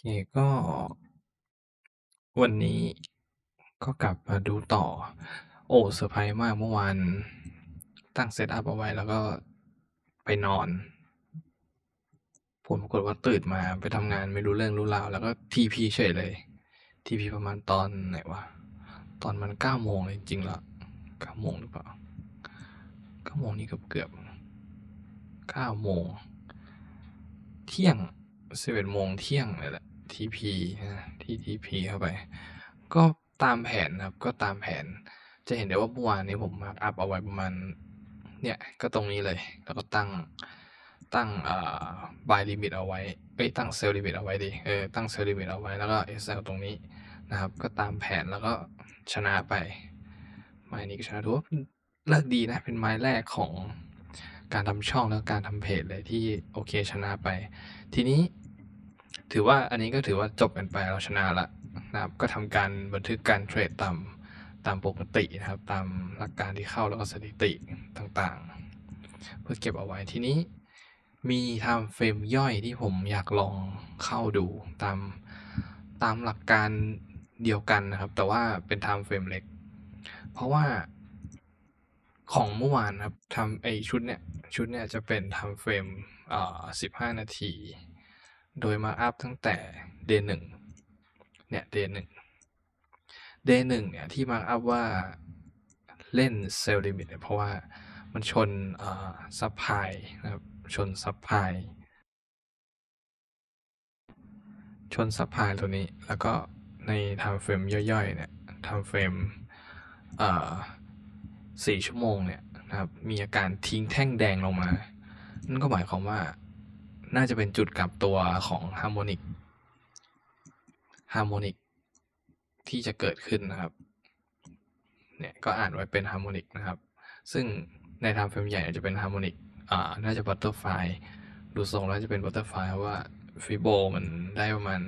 เค ก็ วันนี้ก็กลับมาดูต่อ โอ้เซอร์ไพรส์มากเมื่อวานตั้ง setup เอาไว้แล้วก็ไปนอน ผลปรากฏว่าตื่นมาไปทำงานไม่รู้เรื่องรู้ราว แล้วก็ TP เฉยเลย TP ประมาณตอนไหนวะ ตอนมัน9โมงเลยจริงๆแล้ว9โมงหรือเปล่า9โมงนี่เกือบๆ9โมง เที่ยง11โมงเที่ยงเนี่ยแหละ TP นะที่ TP เข้าไป ก็ตามแผนครับ ก็ตามแผน จะเห็นได้ว่าเมื่อวานนี้ผมอัปเอาไว้ประมาณ เนี่ย ก็ตรงนี้เลย แล้วก็ตั้ง ตั้งอ่า buy limit เอาไว้ เอ๊ยตั้ง sell limit เอาไว้ดิ เออ ตั้ง sell limit เอาไว้ แล้วก็ SL ตรงนี้นะครับ ก็ตามแผนแล้วก็ชนะไป ไม้นี้ก็ชนะถือว่าเลิกดีนะ เป็นไม้แรกของการทำช่องแล้วการทำเพจเลยที่โอเคชนะไป ทีนี้ ถือว่าอันนี้ก็ถือว่าจบกันไปเราชนะล้วนะครับ ก็ทำการบันทึกการเทรดตามตามปกตินะครับ ตามหลักการที่เข้าแล้วก็สถิติต่างๆ เพื่อเก็บเอาไว้ทีนี้มีไทม์เฟรมย่อยที่ผมอยากลองเข้าดูตามตามหลักการเดียวกันนะครับ แต่ว่าเป็นไทม์เฟรมเล็ก เพราะว่าของเมื่อวานครับทำไอชุดเนี้ยชุดเนี้ยจะเป็นไทม์เฟรมอ่า15นาที โดยมาอัปตั้งแต่ day 1เนี่ย day 1 day 1เนี่ยที่มาอัปว่าเล่น sell limit เนี่ยเพราะว่ามันชนซัปพลายนะครับ ชนซัปพลายชนซัปพลายตัวนี้ แล้วก็ในไทม์เฟรมย่อยๆเนี่ยไทม์เฟรมอ่ชั่วโมงเนี่ยนะครับ มีอาการทิ้งแท่งแดงลงมา นั่นก็หมายความว่า น่าจะเป็นจุดกลับตัวของ Harmonic Harmonic ที่จะเกิดขึ้นนะครับ เนี่ยก็อ่านไว้เป็น Harmonic นะครับ ซึ่งในทม์เฟรมใหญ่จะเป็น Harmonic อ่าน่าจะ Butterfly ดูทรงแล้วจะเป็น Butterfly เพราะว่า Fibo มันได้ประมาณ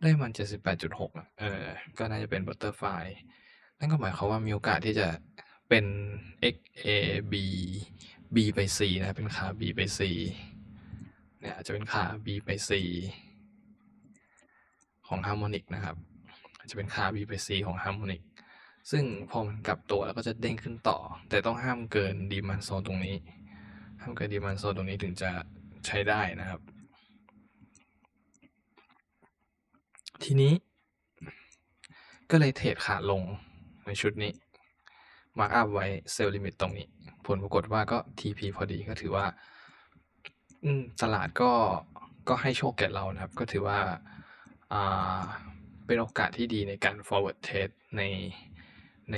ได้ประมาณ78.6อะเออ ก็น่าจะเป็น Butterfly นั่นก็หมายความว่ามีโอกาสที่จะเป็น XAB B ไป C นะ เป็นขา B ไป C เนี่ยจะเป็นขา B ไป C ของ Harmonic นะครับ จะเป็นขา B ไป C ของ Harmonic ซึ่งพอมันกลับตัวแล้วก็จะเด้งขึ้นต่อ แต่ต้องห้ามเกิน Demand Zone ตรงนี้ ห้ามเกิน Demand Zone ตรงนี้ถึงจะใช้ได้นะครับ ทีนี้ ก็เลยเทรดขาลงในชุดนี้มาร์กอัปไว้ sell limit ตรงนี้ ผลปรากฏว่าก็ TP พอดีก็ถือว่า อืมตลาดก็ก็ให้โชคแก่เรานะครับ ก็ถือว่าอ่าเป็นโอกาสที่ดีในการ forward trade ในใน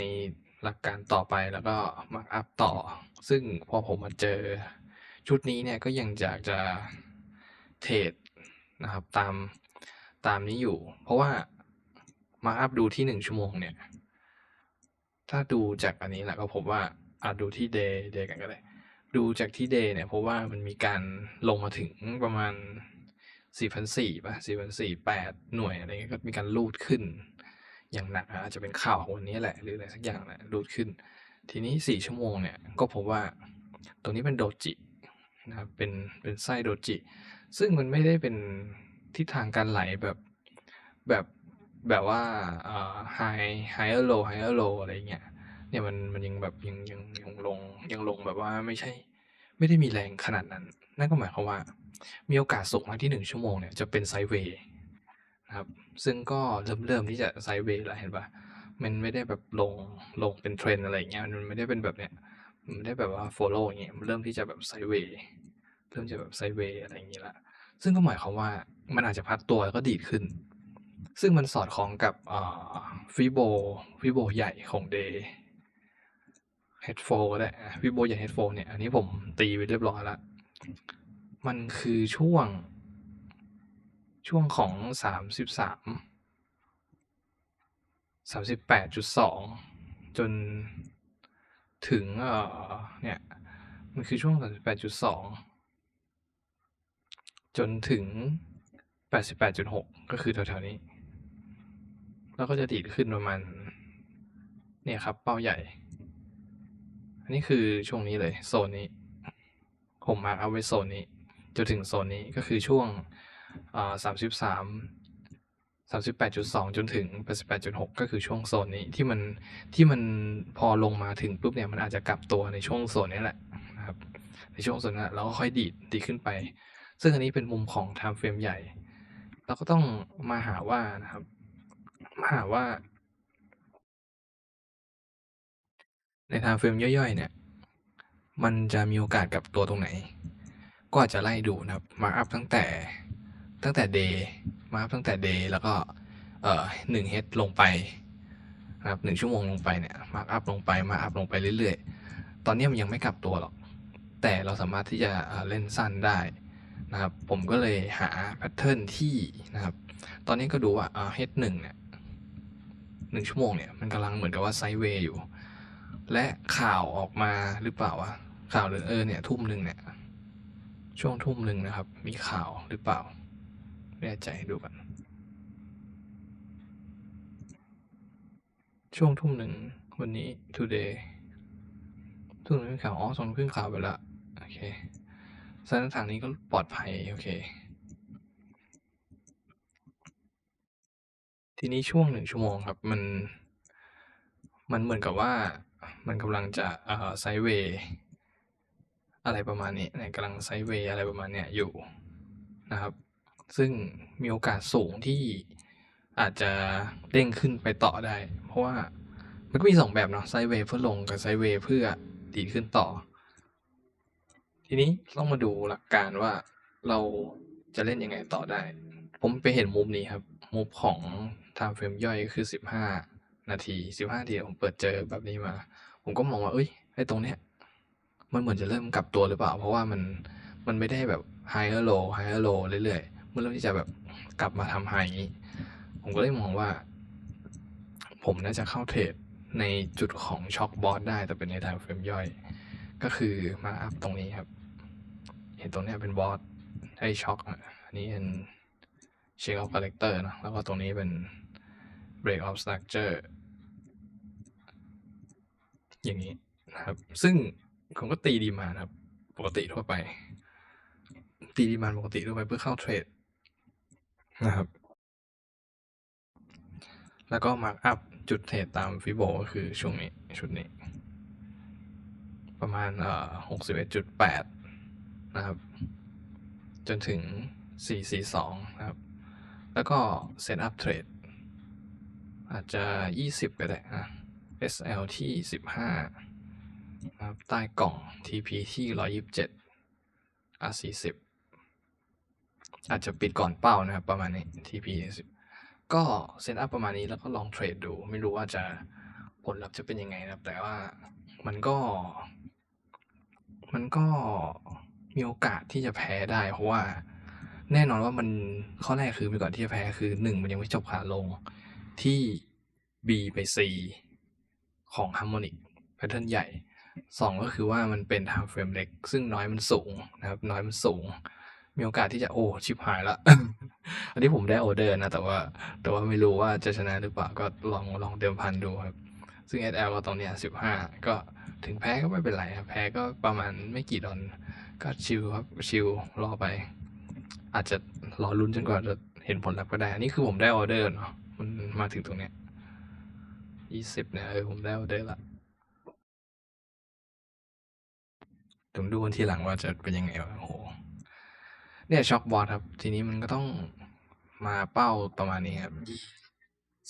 หลักการต่อไปแล้วก็มาร์กอัปต่อ ซึ่งพอผมมาเจอชุดนี้เนี่ยก็ยังอยากจะเทรดนะครับตามตามนี้อยู่ เพราะว่ามาร์กอัปดูที่ 1 ชั่วโมงเนี่ย ถ้าดูจากอันนี้แหละก็พบว่าอ่าดูที่ day day กันก็ได้ ดูจากที่ day เนี่ยเพบว่ามันมีการลงมาถึงประมาณ 4,400เปล่า4,400 8 หน่วยอะไรเงี้ยก็มีการรูดขึ้น อย่างหนักอาจจะเป็นข่าวของวันนี้แหละ หรืออะไรสักอย่างแหละรูดขึ้น ทีนี้ 4 ชั่วโมงเนี่ยก็พบว่าตรงนี้เป็นโดจินะครับเป็นเป็นไส้โดจิ ซึ่งมันไม่ได้เป็นทิศทางการไหลแบบแบบแบบว่าอ่า high higher low higher low อะไรเงี้ย เนี่ยมันมันยังแบบยังยังยังลงยังลงแบบว่าไม่ใช่ ไม่ได้มีแรงขนาดนั้น นั่นก็หมายความว่า มีโอกาสสูงมากที่1ชั่วโมงเนี่ยจะเป็นไซด์เวย์นะครับ ซึ่งก็เริ่มเริ่มที่จะไซด์เวย์แล้วเห็นปล่ามันไม่ได้แบบลงลงเป็น trend อะไรเงี้ยมันไม่ได้เป็นแบบเนี้ยมันไม่ได้แบบว่าโฟลว์อย่างงี้ยมันเริ่มที่จะแบบไซด์เวย์เริ่มจะแบบไซด์เวย์อะไรอย่างงี้แล้วซึ่งก็หมายความว่ามันอาจจะพักตัวแล้วก็ดีดขึ้น ซึ่งมันสอดคล้องกับอ่า Fibo Fibo ใหญ่ของ day H4 ก็ได้อา Fibo ใหญ่ H4 เนี่ย อันนี้ผมตีไปเรียบร้อยแล้ว มันคือช่วง ช่วงของ 33 38.2 จนถึง เอ่อ เนี่ย มันคือช่วง 38.2 จนถึง 88.6 ก็คือแถวๆนี้ แล้วก็จะดีดขึ้นประมาณ เนี่ยครับ เป้าใหญ่ อันนี้คือช่วงนี้เลยโซนนี้ ผมมาร์กอัปไว้โซนนี้จนถึงโซนนี้ก็คือช่วงสามสิบสามสามสิบแปดจุดสองจนถึงแปดสิบแปดจุดหกก็คือช่วงโซนนี้ที่มันที่มันพอลงมาถึงปุ๊บเนี่ยมันอาจจะกลับตัวในช่วงโซนนี้แหละนะครับในช่วงโซนนั้นแล้วก็ค่อยดีดดีขึ้นไป ซึ่งอันนี้เป็นมุมของ time frame ใหญ่ เราก็ต้องมาหาว่านะครับ มาหาว่า ใน time frame ย่อยๆเนี่ย มันจะมีโอกาสกลับตัวตรงไหน ก็อาจจะไล่ดูนะครับ mark up ตั้งแต่ตั้งแต่ day mark up ตั้งแต่ day แล้วก็เอ่อ1 H ลงไปนะครับ1ชั่วโมงลงไปเนี่ย mark up ลงไป mark up ลงไปเรื่อยๆ ตอนนี้มันยังไม่กลับตัวหรอก แต่เราสามารถที่จะเล่นสั้นได้นะครับ ผมก็เลยหาแพทเทิร์นที่นะครับ ตอนนี้ก็ดูว่าเอ่า H1 เนี่ย1ชั่วโมงเนี่ยมันกำลังเหมือนกับว่าไซด์เวย์อยู่ และข่าวออกมาหรือเปล่าวะข่าวหรือเออเนี่ยทุ่มหนึ่งเนี่ย ช่วงทุ่มหนึ่งนะครับ มีข่าวหรือเปล่าแน่ใจดูกันช่วงทุ่มหนึ่งวันนี้ today ทุ่มหนึ่งข่าวอ๋อสองครึ่งข่าวไปล้วโอเคสถานทางนี้ก็ปลอดภัยโอเค ทีนี้ช่วงหนึ่งชั่วโมงครับ มัน มันเหมือนกับว่า มันกำลังจะเอ่อไซเวย์อะไรประมาณนี้นกำลังไซเวย์อะไรประมาณเนี้ยอยู่นะครับ ซึ่งมีโอกาสสูงที่อาจจะเด้งขึ้นไปต่อได้ เพราะว่ามันก็มีสองแบบเนาะไซเวย์เพื่อลงกับไซเวย์เพื่อดีขึ้นต่อ ทีนี้ต้องมาดูหลักการว่าเราจะเล่นยังไงต่อได้ ผมไปเห็นมุมนี้ครับ มุมของ time frame ย่อยก็คือ 15 นาที15นาทีผมเปิดเจอแบบนี้มา ผมก็มองว่า เอ้ยไอ้ตรงเนี้ย มันเหมือนจะเริ่มกลับตัวหรือเปล่า เพราะว่ามันมันไม่ได้แบบ higher low higher low เรื่อยๆมันเริ่มที่จะแบบกลับมาทำ high อย่างนี้ ผมก็เลยมองว่า ผมน่าจะเข้าเทรดในจุดของช็อคบอสได้แต่เป็นใน time frame ย่อย ก็คือมาอัพตรงนี้ครับ เห็นตรงเนี้ยเป็นบอสให้ช็อคอันนี้เป็น shake of character เนะแล้วก็ตรงนี้เป็น break of structure อย่างนี้นะครับ ซึ่งผมก็ตีดีมานครับ ปกติทั่วไป ตีดีมานปกติทั่วไปเพื่อเข้าเทรดนะครับ แล้วก็มาร์กอัพจุดเทรดตามฟิโบก็คือช่วงนี้ชุดนี้ ประมาณเอ่อหกสิบเอ็ดจุดแปดนะครับ จนถึงสี่สี่สองนะครับ แล้วก็เซตอัพเทรดอาจจะยี่สิบก็ได้นะ SL ที่สิบห้าครับใต้กล่อง TP ที่ร้อยิบเจ็ด R สี่สิบอาจจะปิดก่อนเป้านะครับ ประมาณนี้ TP สิบก็เซตอัพประมาณนี้แล้วก็ลองเทรดดู ไม่รู้ว่าจะผลลัพธ์จะเป็นยังไงนะครับ แต่ว่ามันก็ มันก็มีโอกาสที่จะแพ้ได้ เพราะว่าแน่นอนว่ามันข้อแรกคือมีก่อนที่จะแพ้คือหนึ่งมันยังไม่จบขาลงที่ B ไป C ของ Harmonic Pattern ใหญ่สองก็คือว่ามันเป็น time frame เล็ก ซึ่งน้อยมันสูงนะครับ น้อยมันสูง มีโอกาสที่จะโอ้ชิบหายละ อันนี้ผมได้ออเดอร์นะ แต่ว่า แต่ว่าไม่รู้ว่าจะชนะหรือเปล่าก็ลองลองเดิมพันดูครับ ซึ่ง SL ก็ตรงเนี้ยสิบห้าก็ถึงแพ้ก็ไม่เป็นไรครับแพ้ก็ประมาณไม่กี่ดอลก็ชิลครับชิลรอไป อาจจะรอลุ้นจนกว่าจะเห็นผลลัพธ์ก็ได้ อันนี้คือผมได้ออเดอร์เนาะมันมาถึงตรงเนี้ย ยี่สิบเนี่ยเออผมได้ออเดอร์ละผมดูวันที่หลังว่าจะเป็นยังไงวะโอ้โหเนี่ยช็อคบอสครับ ทีนี้มันก็ต้องมาเป้าประมาณนี้ครับ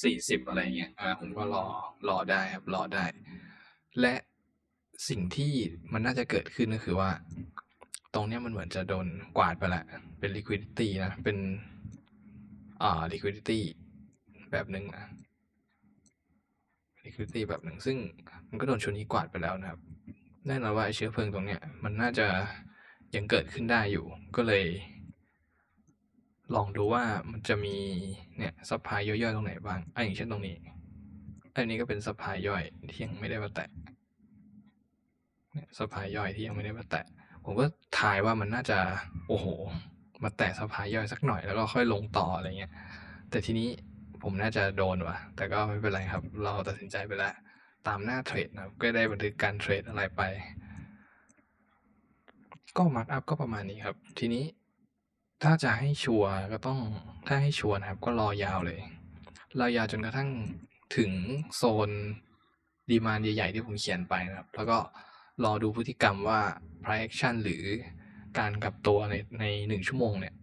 สี่สิบอะไรเงี้ยอ่าผมก็รอรอได้ครับ รอได้ และสิ่งที่มันน่าจะเกิดขึ้นก็คือว่า ตรงเนี้ยมันเหมือนจะโดนกวาดไปละ เป็น liquidity นะ เป็นอ่า liquidity แบบหนึ่งนะ liquidity แบบหนึ่งซึ่งมันก็โดนชนี้กวาดไปแล้วนะครับ แน่นอนว่าเชื้อเพลิงตรงเนี้ยมันน่าจะยังเกิดขึ้นได้อยู่ ก็เลย ลองดูว่ามันจะมีเนี่ยซัพพลายย่อยๆตรงไหนบ้างอะอย่างเช่นตรงนี้ อันนี้ก็เป็นซัพพลายย่อยที่ยังไม่ได้มาแตะเนี่ยซัพพลายย่อยที่ยังไม่ได้มาแตะ ผมก็ทายว่ามันน่าจะโอ้โห มาแตะซัพพลายย่อยสักหน่อยแล้วก็ค่อยลงต่ออะไรเงี้ย แต่ทีนี้ ผมน่าจะโดนว่ะ แต่ก็ไม่เป็นไรครับ เราตัดสินใจไปแล้ว ตามหน้าเทรดนะครับ ก็ได้บันทึกการเทรดอะไรไป ก็มาร์กอัพก็ประมาณนี้ครับ ทีนี้ถ้าจะให้ชัวร์ก็ต้องถ้าให้ชัวร์นะครับ ก็รอยาวเลยรอยาวจนกระทั่งถึงโซนดีมานใหญ่ๆที่ผมเขียนไปนะครับ แล้วก็รอดูพฤติกรรมว่า price action หรือการกลับตัวในใน1ชั่วโมงเนี่ย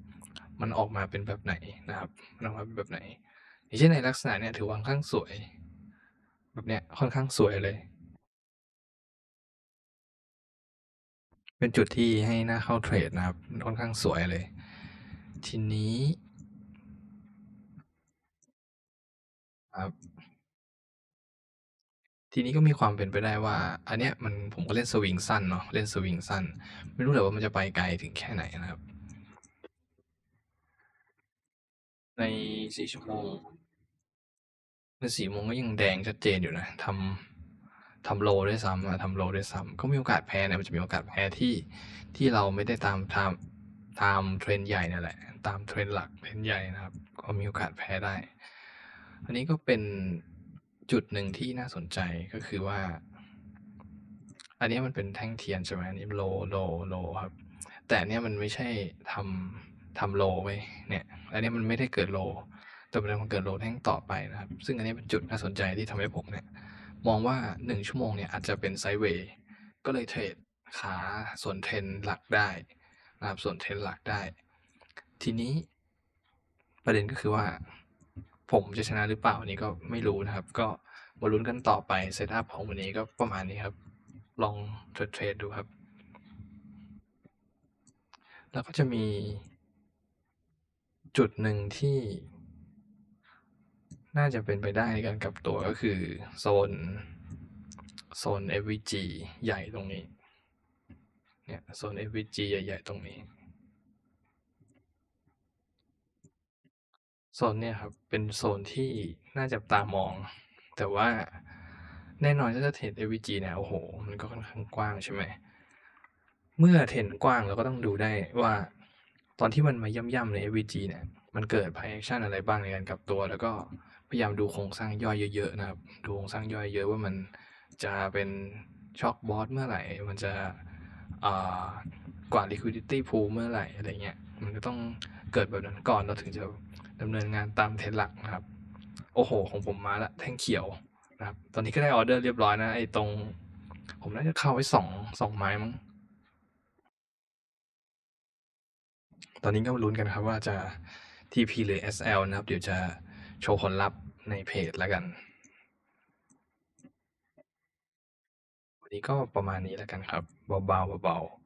มันออกมาเป็นแบบไหนนะครับมันออกมาเป็นแบบไหน อย่างเช่นในลักษณะเนี้ยถือว่าค่อนข้างสวย แบบเนี้ยค่อนข้างสวยเลย เป็นจุดที่ให้หน่าเข้าเทรดนะครับ ค่อนข้างสวยเลย ทีนี้ครับทีนี้ก็มีความเป็นไปได้ว่า อันเนี้ยมันผมก็เล่นสวิงสั้นเนาะเล่นสวิงสั้น ไม่รู้แหละว่ามันจะไปไกลถึงแค่ไหนนะครับ ใน4ชั่วโมง ใน4ชั่โมงก็ยังแดงชัดเจนอยู่นะทำทำโลได้ซ้ำทำโลได้ซ้ำก็มีโอกาสแพ้นะมันจะมีโอกาสแพ้ที่ที่เราไม่ได้ตามตามตาม trend ใหญ่นั่นแหละ ตาม trend หลัก trend ใหญ่นะครับ ก็มีโอกาสแพ้ได้ อันนี้ก็เป็นจุดหนึ่งที่น่าสนใจก็คือว่า อันนี้มันเป็นแท่งเทียนใช่ไหมอันนี้โลโลโลครับ แต่เนี้ยมันไม่ใช่ทำทำโลเว้เนี่ย อันเนี้ยมันไม่ได้เกิดโล แต่มันมันเกิดโลแท่งต่อไปนะครับ ซึ่งอันนี้เป็นจุดน่าสนใจที่ทำให้ผมเนี่ย มองว่า 1 ชั่วโมงเนี่ยอาจจะเป็นไซด์เวย์ก็เลยเทรดขาส่วน trend หลักได้นะครับส่วน trend หลักได้ ทีนี้ประเด็นก็คือว่า ผมจะชนะหรือเปล่าอันนี้ก็ไม่รู้นะครับ ก็มาลุ้นกันต่อไปเซตอัปของวันนี้ก็ประมาณนี้ครับ ลองเทรดๆดูครับ แล้วก็จะมีจุดหนึ่งที่ น่าจะเป็นไปได้ในการกลับตัวก็คือโซนโซน FVG ใหญ่ตรงนี้ เนี่ยโซน FVG ใหญ่ ๆ ตรงนี้ โซนเนี้ยครับ เป็นโซนที่น่าจับตามอง แต่ว่าแน่นอนถ้าจะเทรด FVG เนี่ยโอ้โฮมันก็ค่อนข้างกว้างใช่ไหม เมื่อ trend กว้างเราก็ต้องดูได้ว่าตอนที่มันมาย่ำๆใน FVG เนี่ย มันเกิด price action อะไรบ้างในการกลับตัว แล้วก็ พยายามดูโครงสร้างย่อยเยอะๆนะครับ ดูโครงสร้างย่อยเยอะว่ามันจะเป็นช็อกบอตเมื่อไหร่ มันจะกว่า liquidity pool เมื่อไหร่อะไรเงี้ย มันก็ต้องเกิดแบบนั้นก่อนเราถึงจะดำเนินงานตาม trend หลักนะครับ โอ้โฮของผมมาล้วแท่งเขียวนะครับ ตอนนี้ก็ได้ออเดอร์เรียบร้อยนะ ไอ้ตรง ผมน่าจะเข้าไว้2 2ไม้มั้ง ตอนนี้ก็ลุ้นกันครับว่าจะ TP หรือ SL นะครับ เดี๋ยวจะ โชว์ผลลัพธ์ในเพจแล้วกัน วันนี้ก็ประมาณนี้แล้วกันครับเบาๆเบาๆ